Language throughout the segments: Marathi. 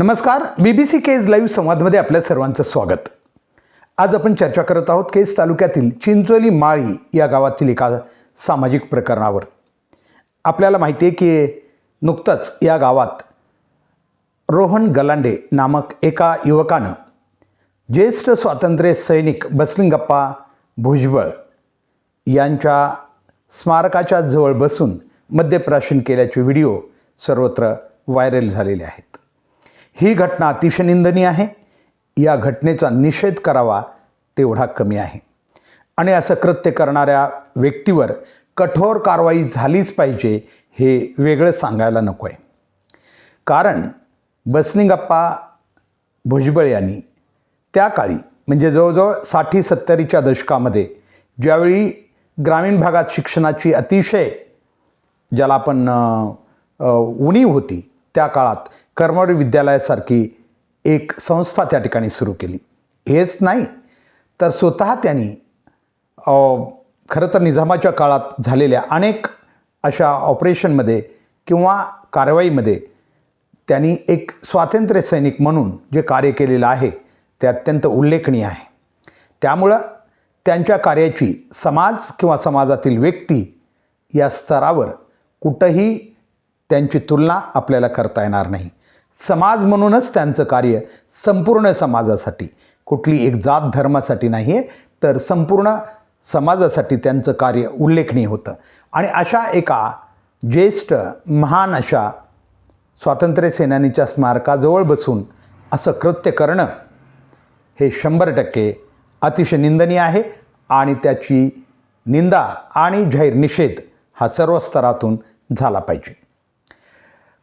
नमस्कार बी बी सी केज लाईव्ह संवादमध्ये आपल्या सर्वांचं स्वागत. आज आपण चर्चा करत आहोत केज तालुक्यातील चिंचोली माळी या गावातील एका सामाजिक प्रकरणावर. आपल्याला माहिती आहे की नुकतंच या गावात रोहन गलांडे नामक एका युवकानं ज्येष्ठ स्वातंत्र्य सैनिक बसलिंगप्पा भुजबळ यांच्या स्मारकाच्या जवळ बसून मद्यप्राशन केल्याचे व्हिडिओ सर्वत्र व्हायरल झालेले आहेत. ही घटना अतिशय निंदनीय आहे. या घटनेचा निषेध करावा तेवढा कमी आहे. आणि असं कृत्य करणाऱ्या व्यक्तीवर कठोर कारवाई झालीच पाहिजे हे वेगळं सांगायला नको आहे कारण बसलिंगप्पा भुजबळ यांनी त्या काळी म्हणजे जवळजवळसाठी सत्तरीच्या दशकामध्ये ज्यावेळी ग्रामीण भागात शिक्षणाची अतिशय ज्याला आपण उणीव होती त्या काळात कर्मवीर विद्यालयासारखी एक संस्था त्या ठिकाणी सुरू केली. हेच नाही तर स्वतः त्यांनी खरं तर निजामाच्या काळात झालेल्या अनेक अशा ऑपरेशनमध्ये किंवा कारवाईमध्ये त्यांनी एक स्वातंत्र्य सैनिक म्हणून जे कार्य केलेलं आहे ते अत्यंत उल्लेखनीय आहे. त्यामुळं त्यांच्या कार्याची समाज किंवा समाजातील व्यक्ती या स्तरावर कुठंही त्यांची तुलना आपल्याला करता येणार नाही. समाज म्हणूनच त्यांचं कार्य संपूर्ण समाजासाठी. कुठली एक जात धर्मासाठी नाही आहे तर संपूर्ण समाजासाठी त्यांचं कार्य उल्लेखनीय होतं. आणि अशा एका ज्येष्ठ महान अशा स्वातंत्र्य सेनानीच्या स्मारकाजवळ बसून असं कृत्य करणं हे शंभर टक्के अतिशय निंदनीय आहे आणि त्याची निंदा आणि जाहीर निषेध हा सर्व स्तरातून झाला पाहिजे.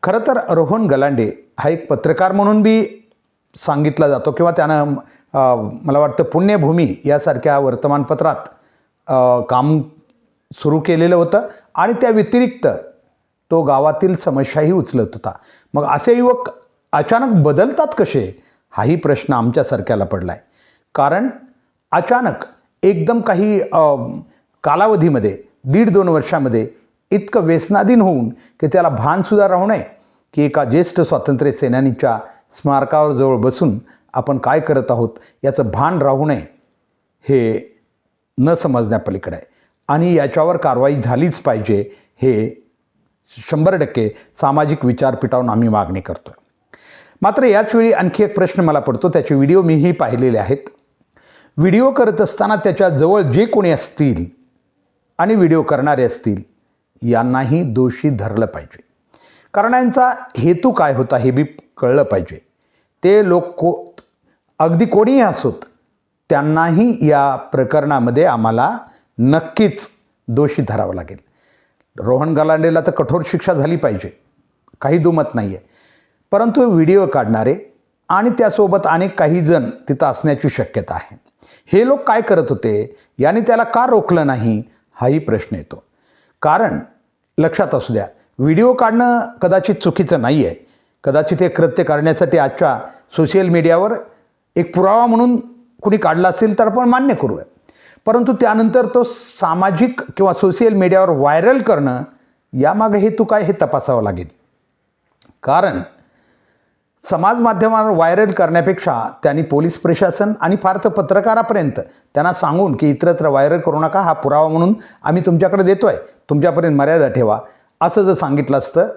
खरं तर रोहन गलांडे हा एक पत्रकार म्हणून बी सांगितला जातो किंवा त्यानं मला वाटतं पुण्यभूमी यासारख्या वर्तमानपत्रात काम सुरू केलेलं होतं आणि त्या व्यतिरिक्त तो गावातील समस्याही उचलत होता. मग असे युवक अचानक बदलतात कसे? हाही प्रश्न आमच्यासारख्याला पडला आहे कारण अचानक एकदम काही कालावधीमध्ये दीड दोन वर्षामध्ये इतकं व्यसनाधीन होऊन की त्याला भानसुद्धा राहू नये. की एका ज्येष्ठ स्वातंत्र्य सेनानीच्या स्मारकावर जवळ बसून आपण काय करत आहोत याचं भान राहू नये हे न समजण्यापलीकडे आहे. आणि याच्यावर कारवाई झालीच पाहिजे हे शंभर टक्के सामाजिक विचारपीठावरून आम्ही मागणी करतो मात्र याचवेळी आणखी एक प्रश्न मला पडतो त्याचे व्हिडिओ मीही पाहिलेले आहेत. व्हिडिओ करत असताना त्याच्याजवळ जे कोणी असतील आणि व्हिडिओ करणारे असतील यांनाही दोषी धरलं पाहिजे. कारण यांचा हेतू काय होता हे बी कळलं पाहिजे. ते लोक को अगदी कोणीही असोत त्यांनाही या प्रकरणामध्ये आम्हाला नक्कीच दोषी धरावं लागेल. रोहन गलांडेला तर कठोर शिक्षा झाली पाहिजे काही दुमत नाही आहे परंतु व्हिडिओ काढणारे आणि त्यासोबत अनेक काही जण तिथं असण्याची शक्यता आहे. हे लोक काय करत होते याने त्याला का रोखलं नाही हाही प्रश्न येतो. कारण लक्षात असू द्या व्हिडिओ काढणं कदाचित चुकीचं नाही आहे कदाचित हे कृत्य करण्यासाठी आजच्या सोशल मीडियावर एक पुरावा म्हणून कुणी काढला असेल तर आपण मान्य करूया. परंतु त्यानंतर तो सामाजिक किंवा सोशल मीडियावर व्हायरल करणं यामागे हेतू काय हे तपासावं लागेल. कारण समाज माध्यमावर व्हायरल करण्यापेक्षा त्यांनी पोलीस प्रशासन आणि फार तर पत्रकारापर्यंत त्यांना सांगून की इतरत्र व्हायरल करू नका हा पुरावा म्हणून आम्ही तुमच्याकडे देतो आहे तुमच्यापर्यंत मर्यादा ठेवा. असं जर सांगितलं असतं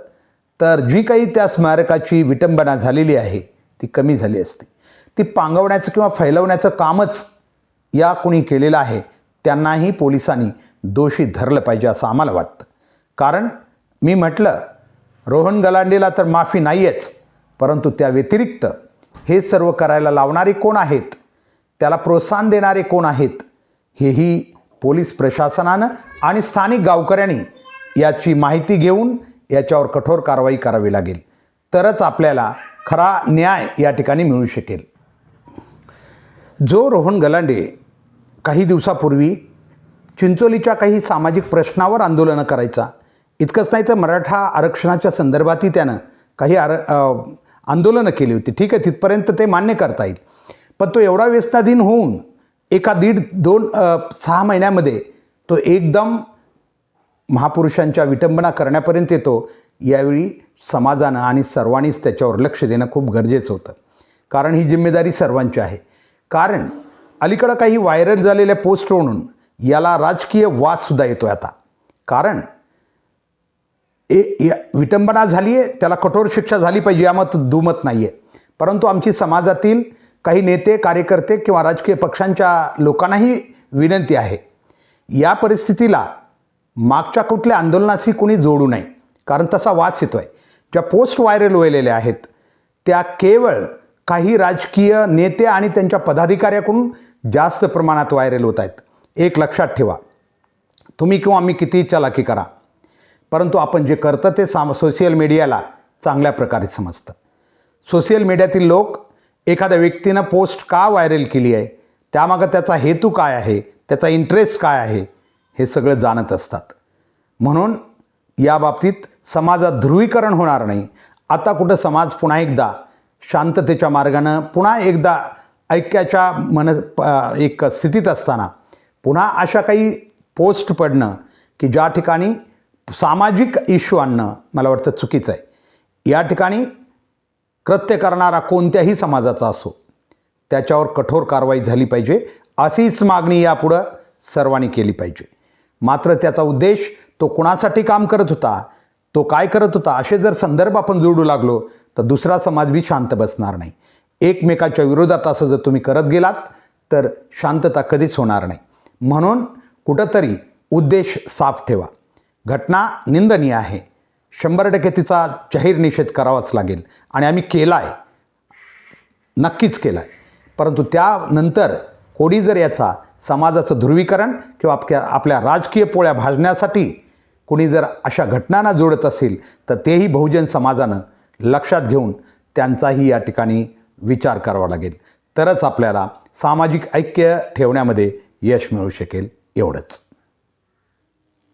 तर जी काही त्या स्मारकाची विटंबना झालेली आहे ती कमी झाली असती. ती पांगवण्याचं किंवा फैलवण्याचं कामच या कुणी केलेलं आहे त्यांनाही पोलिसांनी दोषी धरलं पाहिजे असं आम्हाला वाटतं. कारण मी म्हटलं रोहन गलांडेला तर माफी नाही आहेच परंतु त्या व्यतिरिक्त हे सर्व करायला लावणारे कोण आहेत त्याला प्रोत्साहन देणारे कोण आहेत हेही पोलीस प्रशासनानं आणि स्थानिक गावकऱ्यांनी याची माहिती घेऊन याच्यावर कठोर कारवाई करावी लागेल. तरच आपल्याला खरा न्याय या ठिकाणी मिळू शकेल. जो रोहन गलांडे काही दिवसापूर्वी चिंचोलीच्या काही सामाजिक प्रश्नावर आंदोलनं करायचा इतकंच नाही तर मराठा आरक्षणाच्या संदर्भातही त्यानं काही आर आंदोलनं केली होती. ठीक आहे तिथपर्यंत ते मान्य करता येईल. पण तो एवढा व्यसनाधीन होऊन एका दीड दोन सहा महिन्यामध्ये तो एकदम महापुरुषांच्या विटंबना करण्यापर्यंत येतो यावेळी समाजानं आणि सर्वांनीच त्याच्यावर लक्ष देणं खूप गरजेचं होतं. कारण ही जिम्मेदारी सर्वांची आहे. कारण अलीकडं काही व्हायरल झालेल्या पोस्ट म्हणून याला राजकीय वादसुद्धा येतो आता. कारण ए या विटंबना झाली आहे त्याला कठोर शिक्षा झाली पाहिजे यामत दुमत नाही आहे परंतु आमची समाजातील काही नेते कार्यकर्ते किंवा राजकीय पक्षांच्या लोकांनाही विनंती आहे. या परिस्थितीला मागच्या कुठल्या आंदोलनाशी कोणी जोडू नये. कारण तसा वास येतो आहे ज्या पोस्ट व्हायरल व्हायलेल्या आहेत त्या केवळ काही राजकीय नेते आणि त्यांच्या पदाधिकाऱ्याकडून जास्त प्रमाणात व्हायरल होत आहेत. एक लक्षात ठेवा. तुम्ही किंवा मी कितीही चलाकी करा. परंतु आपण जे करतं ते साम सोशल मीडियाला चांगल्या प्रकारे समजतं. सोशल मीडियातील लोक एखाद्या व्यक्तीनं पोस्ट का व्हायरल केली आहे? त्यामागं त्याचा हेतू काय आहे? त्याचा इंटरेस्ट काय आहे? हे सगळं जाणत असतात. म्हणून या बाबतीत समाजात ध्रुवीकरण होणार नाही. आता कुठं समाज पुन्हा एकदा शांततेच्या मार्गानं पुन्हा एकदा ऐक्याच्या मन एक स्थितीत असताना पुन्हा अशा काही पोस्ट पडणं की ज्या ठिकाणी सामाजिक इश्यू आणणं मला वाटतं चुकीचं आहे. या ठिकाणी कृत्य करणारा कोणत्याही समाजाचा असो त्याच्यावर कठोर कारवाई झाली पाहिजे. अशीच मागणी यापुढं सर्वांनी केली पाहिजे. मात्र त्याचा उद्देश तो कुणासाठी काम करत होता तो काय करत होता असे जर संदर्भ आपण जोडू लागलो तर दुसरा समाज बी शांत बसणार नाही. एकमेकाच्या विरोधात असं जर तुम्ही करत गेलात तर शांतता कधीच होणार नाही. म्हणून कुठंतरी उद्देश साफ ठेवा. घटना निंदनीय आहे. शंभर टक्के तिचा जाहीर निषेध करावाच लागेल. आणि आम्ही केला आहे नक्कीच केला आहे परंतु त्यानंतर कोणी जर याचा समाजाचं ध्रुवीकरण किंवा आपल्या आपल्या राजकीय पोळ्या भाजण्यासाठी कोणी जर अशा घटनांना जोडत असेल तर तेही बहुजन समाजानं लक्षात घेऊन त्यांचाही या ठिकाणी विचार करावा लागेल. तरच आपल्याला सामाजिक ऐक्य ठेवण्यामध्ये यश मिळू शकेल एवढंच.